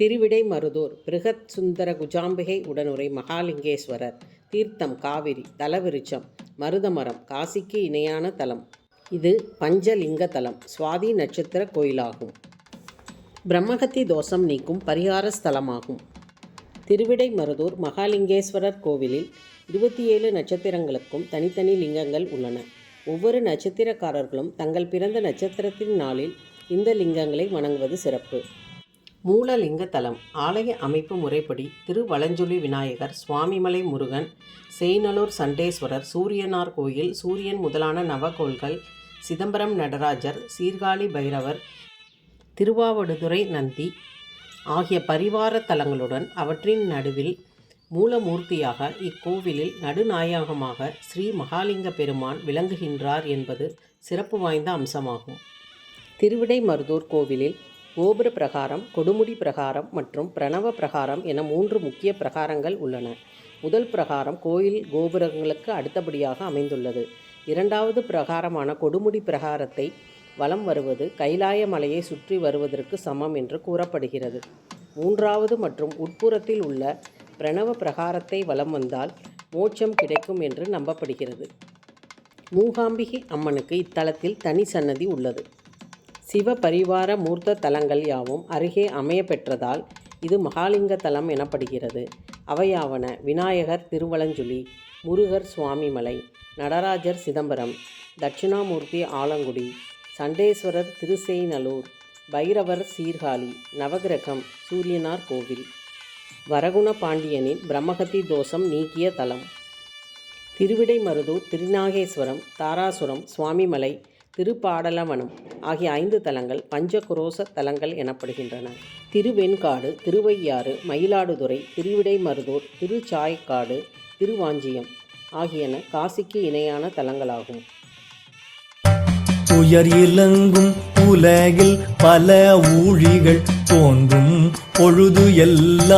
திருவிடைமருதூர் பிருகத் சுந்தர குஜாம்பிகை உடனுரை மகாலிங்கேஸ்வரர் தீர்த்தம் காவிரி தலவிருச்சம் மருதமரம் காசிக்கு இணையான தலம். இது பஞ்சலிங்க தலம் சுவாதி நட்சத்திர கோயிலாகும். பிரம்மகத்தி தோஷம் நீக்கும் பரிகார ஸ்தலமாகும். திருவிடைமருதூர் மகாலிங்கேஸ்வரர் கோவிலில் இருபத்தி ஏழு நட்சத்திரங்களுக்கும் தனித்தனி லிங்கங்கள் உள்ளன. ஒவ்வொரு நட்சத்திரக்காரர்களும் தங்கள் பிறந்த நட்சத்திரத்தின் நாளில் இந்த லிங்கங்களை வணங்குவது சிறப்பு. மூலலிங்க தலம் ஆலய அமைப்பு முறைப்படி திருவலஞ்சுழி விநாயகர் சுவாமிமலை முருகன் செய்நலூர் சண்டேஸ்வரர் சூரியனார் கோயில் சூரியன் முதலான நவகோள்கள் சிதம்பரம் நடராஜர் சீர்காழி பைரவர் திருவாவடுதுறை நந்தி ஆகிய பரிவார தலங்களுடன் அவற்றின் நடுவில் மூலமூர்த்தியாக இக்கோவிலில் நடுநாயகமாக ஸ்ரீ மகாலிங்க பெருமான் விளங்குகின்றார் என்பது சிறப்பு வாய்ந்த அம்சமாகும். திருவிடைமருதூர் கோவிலில் கோபுர பிரகாரம் கொடுமுடி பிரகாரம் மற்றும் பிரணவ பிரகாரம் என மூன்று முக்கிய பிரகாரங்கள் உள்ளன. முதல் பிரகாரம் கோயில் கோபுரங்களுக்கு அடுத்தபடியாக அமைந்துள்ளது. இரண்டாவது பிரகாரமான கொடுமுடி பிரகாரத்தை வலம் வருவது கைலாய மலையை சுற்றி வருவதற்கு சமம் என்று கூறப்படுகிறது. மூன்றாவது மற்றும் உட்புறத்தில் உள்ள பிரணவ பிரகாரத்தை வலம் வந்தால் மோட்சம் கிடைக்கும் என்று நம்பப்படுகிறது. மூகாம்பிகை அம்மனுக்கு இத்தலத்தில் தனி சன்னதி உள்ளது. சிவ பரிவார மூர்த்த தலங்கள் யாவும் அருகே அமைய பெற்றதால் இது மகாலிங்க தலம் எனப்படுகிறது. அவையாவன விநாயகர் திருவலஞ்சுழி முருகர் சுவாமிமலை நடராஜர் சிதம்பரம் தட்சிணாமூர்த்தி ஆலங்குடி சண்டேஸ்வரர் திருசெய்நல்லூர் பைரவர் சீர்காழி நவகிரகம் சூரியனார் கோவில். வரகுண பாண்டியனின் பிரம்மகத்தி தோஷம் நீக்கிய தலம். திருவிடைமருதூர் திருநாகேஸ்வரம் தாராசுரம் சுவாமிமலை திருப்பாடலவனம். ஆகிய ஐந்து தலங்கள் பஞ்சகுரோச தலங்கள் எனப்படுகின்றன. திருவெண்காடு திருவையாறு மயிலாடுதுறை திருவிடைமருதூர் திருச்சாய்க்காடு திருவாஞ்சியம் ஆகியன காசிக்கு இணையான தலங்களாகும். உயர் இலங்கும் உலகில் பல ஊழிகள் தோன்றும். பொழுது எல்லாம்